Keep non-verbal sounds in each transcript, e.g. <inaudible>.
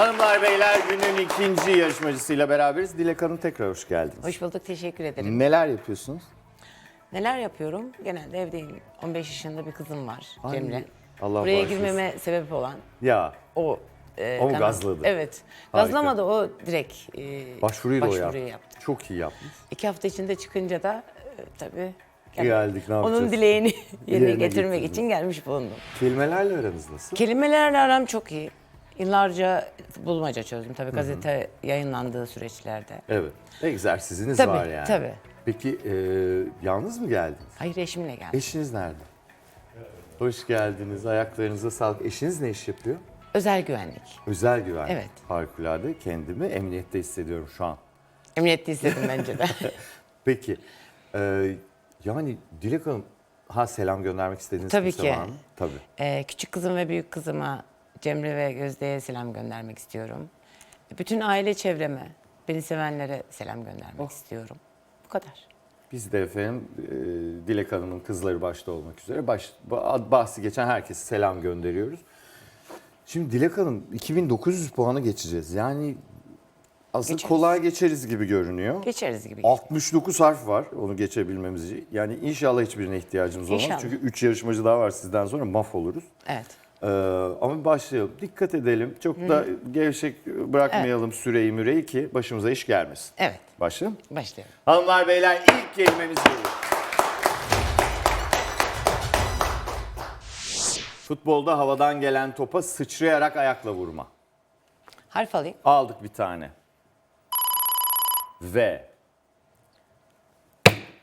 Hanımlar beyler günün ikinci yarışmacısıyla beraberiz. Dilek Hanım tekrar hoş geldiniz. Hoş bulduk, teşekkür ederim. Neler yapıyorsunuz? Neler yapıyorum? Genelde evdeyim. 15 yaşında bir kızım var, Ay, Cemre. Allah Buraya bağışlasın. girmeme sebep olan Ya o. e, O mu gazladı? Evet. Harika. Gazlamadı o direkt e, başvuruyu da o başvuruyu yaptı. yaptı. Çok iyi yapmış. İki hafta içinde çıkınca da e, tabii Geldik, ne yapacağız? Onun dileğini <laughs> yerine Yerine getirmek getirdiniz. için gelmiş bulundum. Kelimelerle aranız nasıl? Kelimelerle aram çok iyi. Yıllarca bulmaca çözdüm tabii gazete yayınlandığı süreçlerde. Evet. Egzersiziniz Tabii, var yani. tabii. Peki e, yalnız mı geldiniz? Hayır eşimle geldim. Eşiniz nerede? Hoş geldiniz. Ayaklarınıza sağlık. Eşiniz ne iş yapıyor? Özel güvenlik. Özel güvenlik. Evet. Harikulade. Kendimi emniyette hissediyorum şu an. Emniyette istedim bence de. <laughs> Peki. e, yani Dilek Hanım ha selam göndermek istediğiniz Tabii kimse ki. var mı? Tabii. Ee, küçük kızım ve büyük kızıma Cemre ve Gözde'ye selam göndermek istiyorum. Bütün aile çevreme, beni sevenlere selam göndermek Oh. istiyorum. Bu kadar. Biz de efendim e, Dilek Hanım'ın kızları başta olmak üzere baş, ba- bahsi geçen herkese selam gönderiyoruz. Şimdi Dilek Hanım 2900 puanı geçeceğiz. Yani aslında Geçeriz. kolay geçeriz gibi görünüyor. Geçeriz gibi. 69 harf var onu geçebilmemiz için. Yani inşallah hiçbirine ihtiyacımız olmaz. İnşallah. Çünkü 3 yarışmacı daha var sizden sonra mahvoluruz. Evet. Ee, ama başlayalım. Dikkat edelim. Çok da gevşek bırakmayalım süreyi müreyi ki başımıza iş gelmesin. Evet. Başlayalım. Başlayalım. Hanımlar beyler ilk kelimemiz geliyor. Futbolda havadan gelen topa sıçrayarak ayakla vurma. Harf alayım. Aldık bir tane. Ve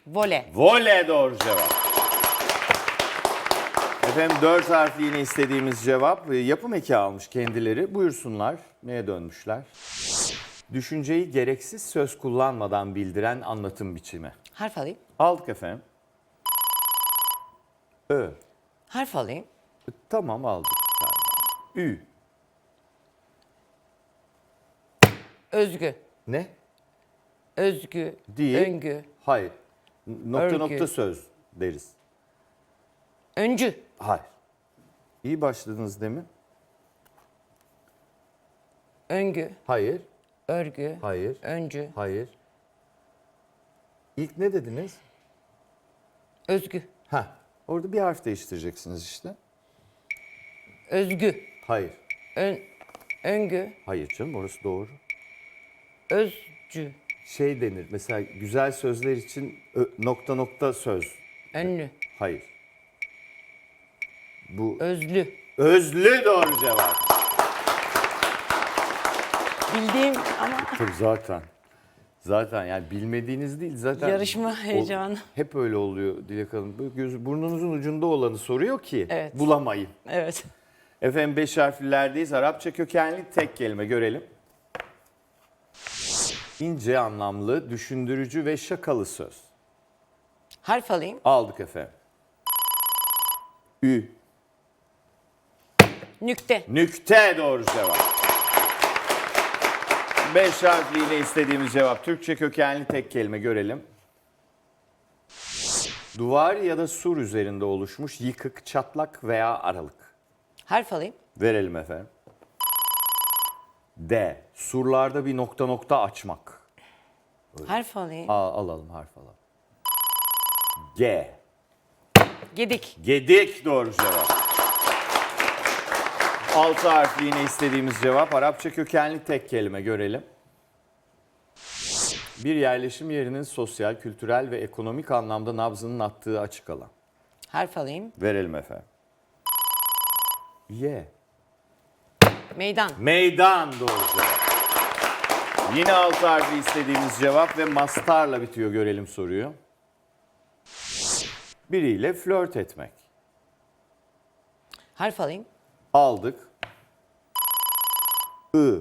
Vole. voley doğru cevap. Efendim dört harfli yine istediğimiz cevap. Ee, Yapım eki almış kendileri. Buyursunlar. Neye dönmüşler? Düşünceyi gereksiz söz kullanmadan bildiren anlatım biçimi. Harf alayım. Aldık efendim. Ö. Harf alayım. Tamam aldık. Ü. Özgü. Ne? Özgü. Değil. Öngü. Hayır. Nokta Örgü. nokta söz deriz. Öncü. Hayır. İyi başladınız demin. Öngü. Hayır. Örgü. Hayır. Öncü. Hayır. İlk ne dediniz? Özgü. Ha. Orada bir harf değiştireceksiniz işte. Özgü. Hayır. Ön, öngü. Hayır canım orası doğru. Özcü. Şey denir mesela güzel sözler için ö- nokta nokta söz. Önlü. Hayır. Bu Özlü. özlü doğru cevap. Bildiğim ama <laughs> Tabii zaten. Zaten yani bilmediğiniz değil zaten. Yarışma o- heyecanı. hep öyle oluyor Dilek Hanım. Böyle göz, burnunuzun ucunda olanı soruyor ki Evet. bulamayın. evet. Efendim beş harflilerdeyiz. Arapça kökenli tek kelime görelim. İnce anlamlı, düşündürücü ve şakalı söz. Harf alayım. Aldık efendim. Ü. Nükte. Nükte doğru cevap. Beş harfliyle istediğimiz cevap. Türkçe kökenli tek kelime görelim. Duvar ya da sur üzerinde oluşmuş yıkık, çatlak veya aralık. Harf alayım. Verelim efendim. D. Surlarda bir nokta nokta açmak. Harf alayım. Al, alalım harf alalım. G. Gedik. Gedik doğru cevap. Altı harfli yine istediğimiz cevap. Arapça kökenli tek kelime görelim. Bir yerleşim yerinin sosyal, kültürel ve ekonomik anlamda nabzının attığı açık alan. Harf alayım. Verelim efendim. Y. Meydan. Meydan doğru cevap. Yine altı harfli istediğimiz cevap ve mastarla bitiyor görelim soruyu. Biriyle flört etmek. Harf alayım. Aldık. I.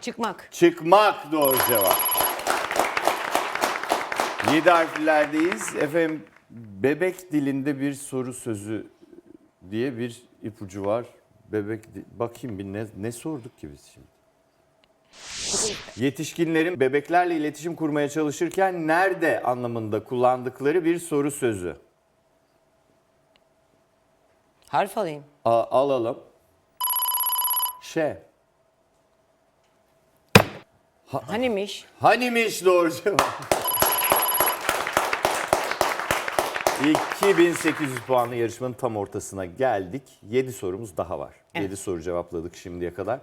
Çıkmak. Çıkmak doğru cevap. Yedi harflerdeyiz. Efendim bebek dilinde bir soru sözü diye bir ipucu var. Bebek di- bakayım bir ne, ne sorduk ki biz şimdi? Yetişkinlerin bebeklerle iletişim kurmaya çalışırken nerede anlamında kullandıkları bir soru sözü. Harf alayım. A- alalım. Ş. Hanimiş? Hanimiş doğru cevap. 2800 puanlı yarışmanın tam ortasına geldik. 7 sorumuz daha var. 7 soru cevapladık şimdiye kadar.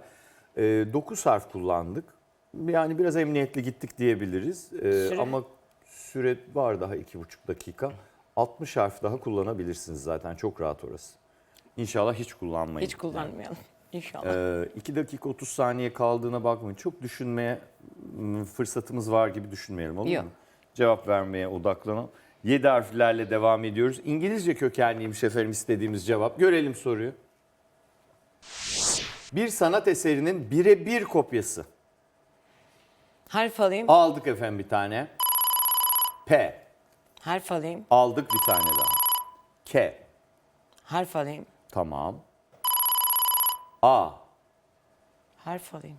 9 harf kullandık. Yani biraz emniyetli gittik diyebiliriz. Ee, Süre? Ama süre var daha 2,5 dakika. 60 harf daha kullanabilirsiniz zaten. Çok rahat orası. İnşallah hiç kullanmayın. Hiç kullanmayalım. İnşallah. Ee, 2 dakika 30 saniye kaldığına bakmayın. Çok düşünmeye fırsatımız var gibi düşünmeyelim olur Yok. mu? Cevap vermeye odaklanalım. 7 harflerle devam ediyoruz. İngilizce kökenliymiş efendim istediğimiz cevap. Görelim soruyu. Bir sanat eserinin birebir kopyası. Harf alayım. Aldık efendim bir tane. P. Harf alayım. Aldık bir tane daha. K. Harf alayım. Tamam. A. Harf alayım.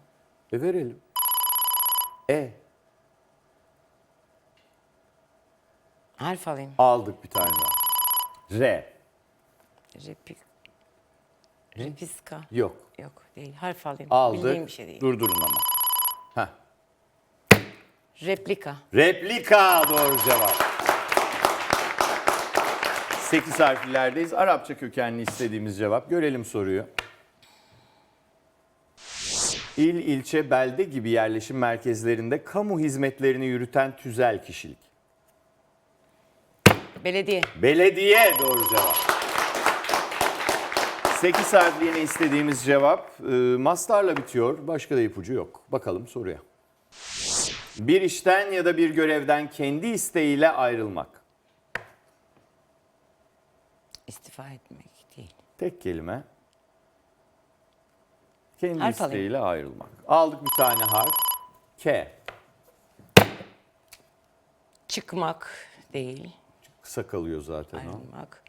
E verelim. E. Harf alayım. Aldık bir tane daha. R. Repik. Repiska. Yok. Yok değil. Harf alayım. Aldık. Bildiğim bir şey değil. Durdurun ama. Heh. Replika. Replika doğru cevap. 8 harflerdeyiz. Arapça kökenli istediğimiz cevap. Görelim soruyu. İl, ilçe, belde gibi yerleşim merkezlerinde kamu hizmetlerini yürüten tüzel kişilik. Belediye. Belediye doğru cevap. 8 harfli yine istediğimiz cevap. Ee, mastarla bitiyor. Başka da ipucu yok. Bakalım soruya. Bir işten ya da bir görevden kendi isteğiyle ayrılmak. İstifa etmek değil. Tek kelime. Kendi Harf alayım. isteğiyle ayrılmak. Aldık bir tane harf. K. Çıkmak değil. Kısa kalıyor zaten o. Ayrılmak.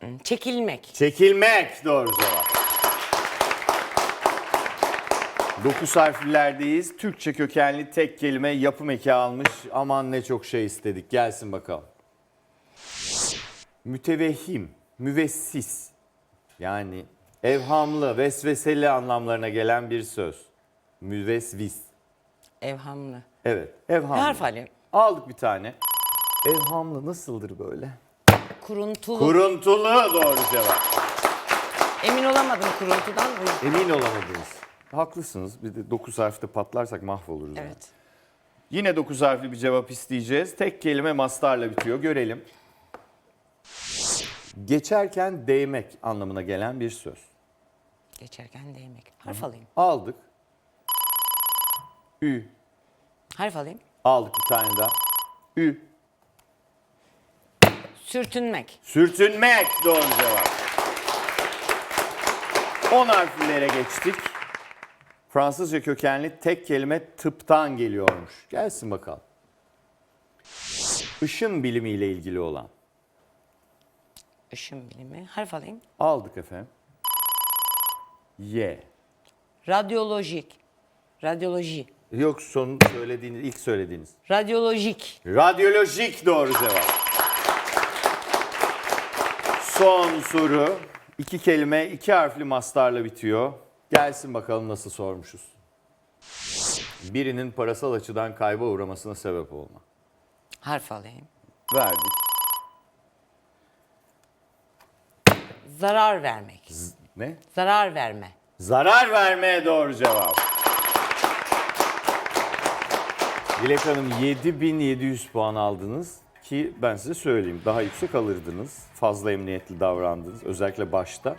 Hmm, Çekilmek. Çekilmek doğru cevap. 9 harflerdeyiz. Türkçe kökenli tek kelime yapım eki almış. Aman ne çok şey istedik. Gelsin bakalım. Mütevehhim, müvessis. Yani evhamlı, vesveseli anlamlarına gelen bir söz. Müvesvis. Evhamlı. Evet, evhamlı. Harf alayım. Aldık bir tane. Evhamlı nasıldır böyle? Kuruntulu. Kuruntulu doğru cevap. Emin olamadım kuruntudan. Emin olamadınız. Haklısınız. Bir de 9 harfte patlarsak mahvoluruz. yani. Evet. Yine 9 harfli bir cevap isteyeceğiz. Tek kelime mastarla bitiyor. Görelim. Geçerken değmek anlamına gelen bir söz. Geçerken değmek. Harf alayım. Aldık. Ü. Harf alayım. Aldık bir tane daha. Ü. Sürtünmek. Sürtünmek doğru cevap. 10 harflilere geçtik. Fransızca kökenli tek kelime tıptan geliyormuş. Gelsin bakalım. Işın bilimiyle ilgili olan. Işın bilimi. Harf alayım. Aldık efendim. Y. Radyolojik. Radyoloji. Yok son söylediğiniz, ilk söylediğiniz. Radyolojik. Radyolojik doğru cevap. Son soru. İki kelime, iki harfli mastarla bitiyor. Gelsin bakalım nasıl sormuşuz. Birinin parasal açıdan kayba uğramasına sebep olma. Harf alayım. Verdik. Zarar vermek. Ne? Zarar verme. Zarar vermeye doğru cevap. Dilek Hanım 7700 puan aldınız ki ben size söyleyeyim daha yüksek alırdınız. Fazla emniyetli davrandınız özellikle başta.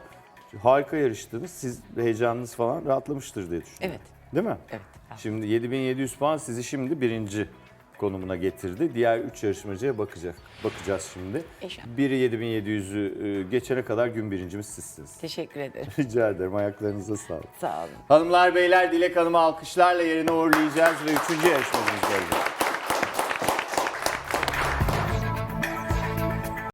Harika yarıştınız. Siz heyecanınız falan rahatlamıştır diye düşünüyorum. Evet. Değil mi? Evet. Şimdi 7700 puan sizi şimdi birinci konumuna getirdi. Diğer 3 yarışmacıya bakacak. Bakacağız şimdi. İnşallah. Biri 7700'ü e, geçene kadar gün birincimiz sizsiniz. Teşekkür ederim. <laughs> Rica ederim. Ayaklarınıza sağlık. Sağ olun. Hanımlar beyler Dilek Hanım'ı alkışlarla yerine uğurlayacağız ve üçüncü yarışmacımız gelecek.